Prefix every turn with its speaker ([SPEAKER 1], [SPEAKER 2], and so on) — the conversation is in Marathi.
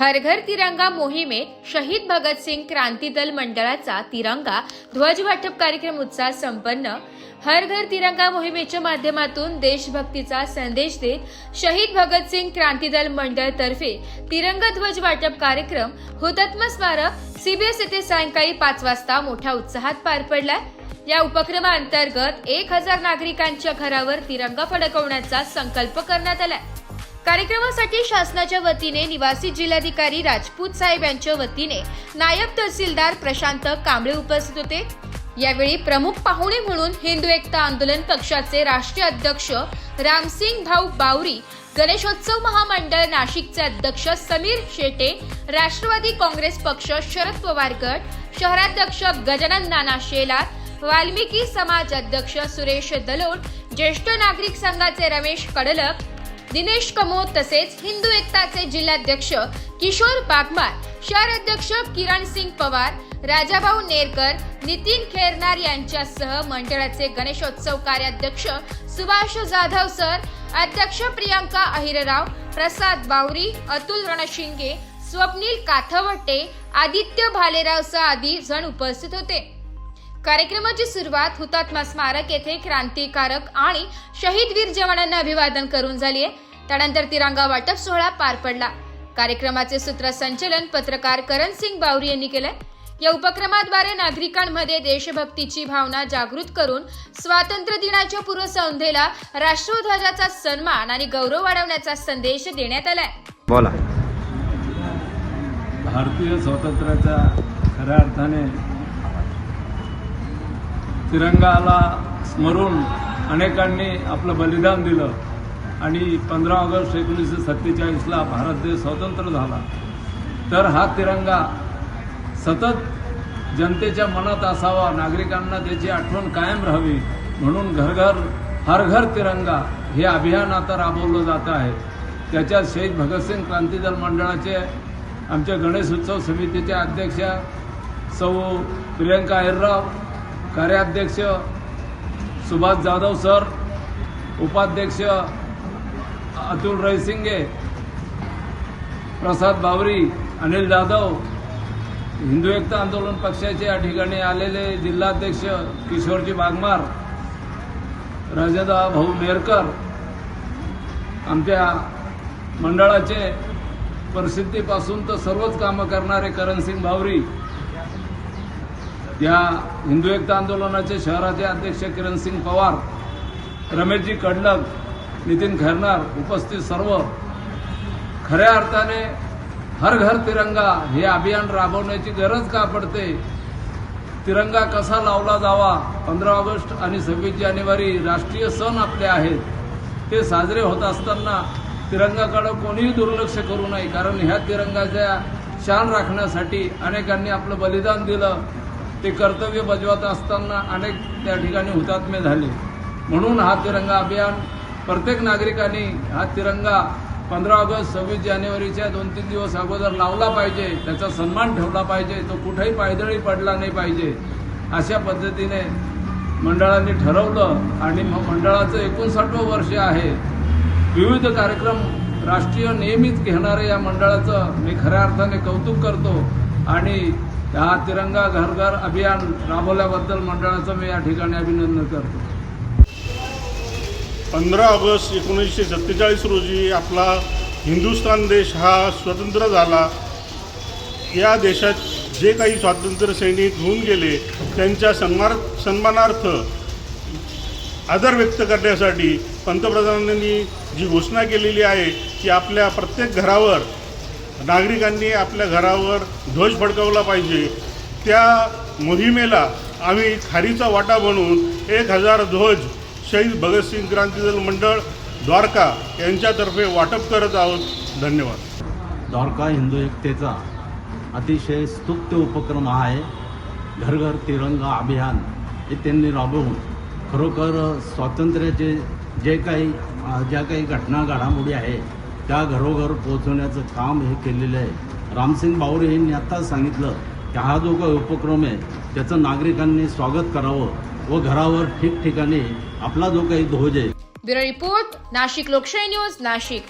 [SPEAKER 1] हर घर तिरंगा मोहिमेत शहीद भगतसिंग क्रांती दल मंडळाचा तिरंगा ध्वज वाटप कार्यक्रम उत्साह संपन्न. हर घर तिरंगा मोहिमेच्या माध्यमातून देशभक्तीचा संदेश देत शहीद भगतसिंग क्रांती दल मंडळ तर्फे तिरंगा ध्वज वाटप कार्यक्रम हुतात्मा स्मारक सीबीएस येथे सायंकाळी पाच वाजता मोठ्या उत्साहात पार पडला या उपक्रमाअंतर्गत एक हजार नागरिकांच्या घरावर तिरंगा फडकवण्याचा संकल्प करण्यात आलाय. कार्यक्रमासाठी शासनाच्या वतीने निवासी जिल्हाधिकारी राजपूत साहेब यांच्या वतीने नायब तहसीलदार प्रशांत कांबळे उपस्थित होते. यावेळी प्रमुख पाहुणे म्हणून हिंदू एकता आंदोलन पक्षाचे राष्ट्रीय अध्यक्ष रामसिंग भाऊ बावरी गणेशोत्सव महामंडळ नाशिकचे अध्यक्ष समीर शेटे राष्ट्रवादी काँग्रेस पक्ष शरद पवार गट शहराध्यक्ष गजानन नाना शेलार वाल्मिकी समाज अध्यक्ष सुरेश दलोट ज्येष्ठ नागरिक संघाचे रमेश कडलक दिनेश कमोद तसेच हिंदू एकताचे जिल्हाध्यक्ष किशोर बागमार शहर अध्यक्ष किरण सिंग पवार राजाभाऊ नेरकर नितीन खेरनार यांच्यासह मंडळाचे गणेशोत्सव कार्याध्यक्ष सुभाष जाधव सर अध्यक्ष प्रियंका अहिरराव प्रसाद बावरी अतुल रणशिंगे स्वप्नील काथवटे आदित्य भालेरावसह आदी जण उपस्थित होते. कार्यक्रमाची सुरुवात हुतात्मा स्मारक येथे क्रांतिकारक आणि शहीद वीर जवानांना अभिवादन करून झाली आहे. त्यानंतर तिरंगा वाटप सोहळा पार पडला. कार्यक्रमाचे सूत्रसंचलन पत्रकार करण सिंग बावरी यांनी केलंय. या उपक्रमाद्वारे नागरिकांमध्ये देशभक्तीची भावना जागृत करून स्वातंत्र्य दिनाच्या पूर्वसंध्येला राष्ट्रध्वजाचा सन्मान आणि गौरव वाढवण्याचा संदेश देण्यात आलाय.
[SPEAKER 2] बोला.
[SPEAKER 3] भारतीय स्वातंत्र्याच्या खऱ्या अर्थाने तिरंगाला स्मरून अनेकांनी आपलं बलिदान दिलं. आणि पंधरा ऑगस्ट एकोणीसशे सत्तेचाळीसला भारत देश स्वतंत्र झाला. तर हा तिरंगा सतत जनतेच्या मनात असावा नागरिकांना त्याची आठवण कायम राहावी म्हणून घरघर हर घर तिरंगा हे अभियान आता राबवलं जात आहे. त्याच्यात शहीद भगतसिंग क्रांती दल मंडळाचे आमच्या गणेश उत्सव समितीच्या अध्यक्ष सौ प्रियंका ऐरराव कार्याध्यक्ष सुभाष जाधव सर उपाध्यक्ष अतुल रयसिंगे प्रसाद बावरी अनिल जाधव हिंदू एकता आंदोलन पक्षाचे या ठिकाणी आलेले जिल्हाध्यक्ष किशोरजी बागमार राजेंद्र भाऊ मेरकर आमच्या मंडळाचे प्रसिद्धीपासून तर सर्वच कामं करणारे करणसिंग भावरी या हिंदू एकता आंदोलनाचे शहराचे अध्यक्ष किरणसिंग पवार रमेशजी कडलक नितीन खैरनार उपस्थित सर्व. खऱ्या अर्थाने हर घर तिरंगा हे अभियान राबवण्याची गरज का पडते? तिरंगा कसा लावला जावा? पंधरा ऑगस्ट आणि सव्वीस जानेवारी राष्ट्रीय सण आपले आहेत. ते साजरे होत असताना तिरंगाकडे कोणीही दुर्लक्ष करू नये कारण ह्या तिरंगाच्या शान राखण्यासाठी अनेकांनी आपलं बलिदान दिलं. ते कर्तव्य बजावत असताना अनेक त्या ठिकाणी हुतात्मे झाले. म्हणून हा तिरंगा अभियान प्रत्येक नागरिकांनी हा तिरंगा पंधरा ऑगस्ट सव्वीस जानेवारीच्या दोन तीन दिवस अगोदर लावला पाहिजे. त्याचा सन्मान ठेवला पाहिजे. तो कुठेही पायदळी पडला नाही पाहिजे. अशा पद्धतीने मंडळांनी ठरवलं आणि मग मंडळाचं एकोणसाठवं वर्ष आहे. विविध कार्यक्रम राष्ट्रीय नेहमीच घेणारे या मंडळाचं मी खऱ्या अर्थाने कौतुक करतो. आणि हा तिरंगा घर घर अभियान राबवल्याबद्दल मंडळाचं मी या ठिकाणी अभिनंदन करतो.
[SPEAKER 4] पंधरा ऑगस्ट एकोणीसशे सत्तेचाळीस रोजी आपला हिंदुस्थान देश हा स्वतंत्र झाला. या देशात जे काही स्वातंत्र्य सैनिक होऊन गेले त्यांच्या सन्मान सन्मानार्थ आदर व्यक्त करण्यासाठी पंतप्रधानांनी जी घोषणा केलेली आहे की आपल्या प्रत्येक घरावर नागरिकांनी आपल्या घरावर ध्वज फडकवला पाहिजे. त्या मोहिमेला आम्ही खारीचा वाटा बनवून एक हजार ध्वज शहीद भगतसिंग क्रांती दल मंडळ द्वारका यांच्यातर्फे वाटप करत आहोत. धन्यवाद.
[SPEAKER 5] द्वारका हिंदू एकतेचा अतिशय स्तुत्य उपक्रम हा आहे. घर घर तिरंगा अभियान हे त्यांनी राबवून खरोखर स्वातंत्र्याचे जे काही ज्या काही घटना घडामोडी आहे त्या घरोघर पोहोचवण्याचं काम हे केलेलं आहे. रामसिंग बावरे यांनी आत्ताच सांगितलं की हा जो काही उपक्रम आहे त्याचं नागरिकांनी स्वागत करावं व घरावर ठिकठिकाणी आपला जो काही ध्वज आहे.
[SPEAKER 1] ब्युरो रिपोर्ट नाशिक लोकशाही न्यूज नाशिक.